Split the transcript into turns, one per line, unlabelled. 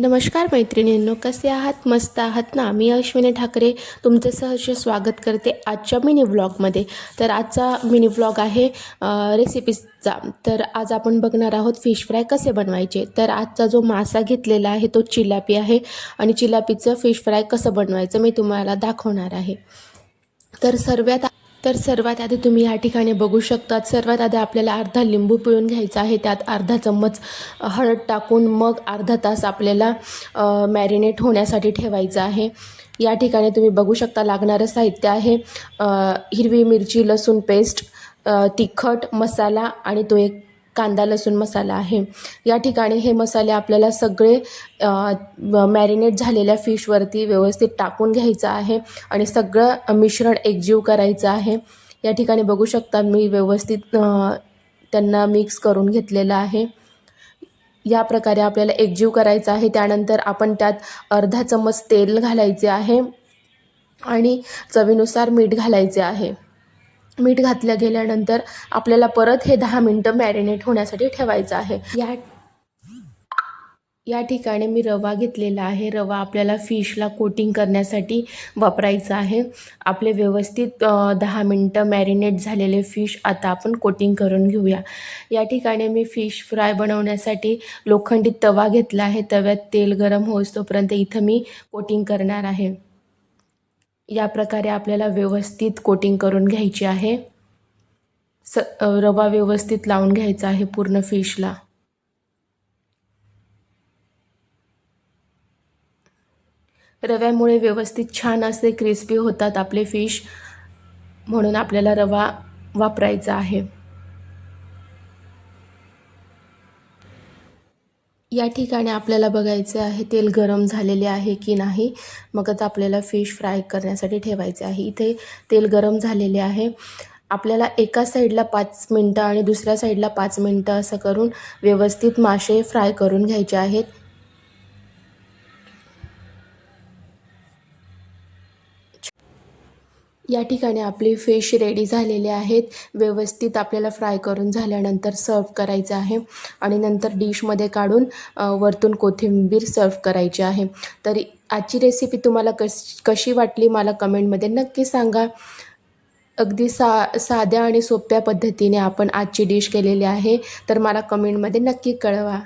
नमस्कार मैत्रिणींनो कसे आहात? मस्त आहात ना? मी अश्विनी ठाकरे तुमचं सहर्ष स्वागत करते आजच्या मिनी व्लॉगमध्ये. तर आजचा मिनी व्लॉग आहे रेसिपीजचा. तर आज आपण बघणार आहोत फिश फ्राय कसे बनवायचे. तर आजचा जो मासा घेतलेला आहे तो चिलापी आहे. आणि चिलापीचं फिश फ्राय कसं बनवायचं मी तुम्हाला दाखवणार आहे. तर सर्वात तर सर्वात आधी तुम्ही या ठिकाणी बघू शकतात. सर्वात आधी आपल्याला अर्धा लिंबू पिळून घ्यायचा आहे. त्यात अर्धा चम्मच हळद टाकून मग अर्धा तास आपल्याला मॅरिनेट होण्यासाठी ठेवायचं आहे. या ठिकाणी तुम्ही बघू शकता लागणारं साहित्य आहे. हिरवी मिरची लसूण पेस्ट तिखट मसाला आणि तो एक कांदा लसूण मसाला आहे. या ठिकाणी हे मसाले आपल्याला सगळे मॅरिनेट झालेल्या फिशवरती व्यवस्थित टाकून घ्यायचं आहे आणि सगळं मिश्रण एकजीव करायचं आहे. या ठिकाणी बघू शकता मी व्यवस्थित त्यांना मिक्स करून घेतलेलं आहे. या प्रकारे आपल्याला एकजीव करायचा आहे. त्यानंतर आपण त्यात अर्धा चम्मच तेल घालायचे आहे आणि चवीनुसार मीठ घालायचे आहे. मीठ घातलं गेल्यानंतर आपल्याला परत हे दहा मिनटं मॅरिनेट होण्यासाठी ठेवायचं आहे. या या ठिकाणी मी रवा घेतलेला आहे. रवा आपल्याला फिशला कोटिंग करण्यासाठी वापरायचा आहे. आपले व्यवस्थित दहा मिनटं मॅरिनेट झालेले फिश आता आपण कोटिंग करून घेऊया. या ठिकाणी मी फिश फ्राय बनवण्यासाठी लोखंडी तवा घेतला आहे. तव्यात तेल गरम होईस्तोपर्यंत इथं मी कोटिंग करणार आहे. या प्रकारे आपल्याला व्यवस्थित कोटिंग करून घ्यायची आहे. स रवा व्यवस्थित लावून घ्यायचा आहे पूर्ण फिशला रव्यामुळे व्यवस्थित छान असे क्रिस्पी होतात आपले फिश म्हणून आपल्याला रवा वापरायचा आहे. या ठिकाणी आपल्याला बघायचे आहे तेल गरम झालेले आहे की नाही? मगच आपल्याला फिश फ्राय करण्यासाठी ठेवायचे आहे. इथे तेल गरम झालेले आहे. आपल्याला एका साईडला पाच मिनटं आणि दुसऱ्या साईडला पाच मिनटं असं करून व्यवस्थित मासे फ्राय करून घ्यायचे आहेत. या ठिकाणी आपली फिश रेडी झालेले आहेत. व्यवस्थित आपल्याला फ्राय करून झाल्यानंतर सर्व करायचं आहे. आणि नंतर डिशमध्ये काढून वरतून कोथिंबीर सर्व करायची आहे. तर आजची रेसिपी तुम्हाला कश कशी वाटली मला कमेंटमध्ये नक्की सांगा. अगदी सा साध्या आणि सोप्या पद्धतीने आपण आजची डिश केलेली आहे. तर मला कमेंटमध्ये नक्की कळवा.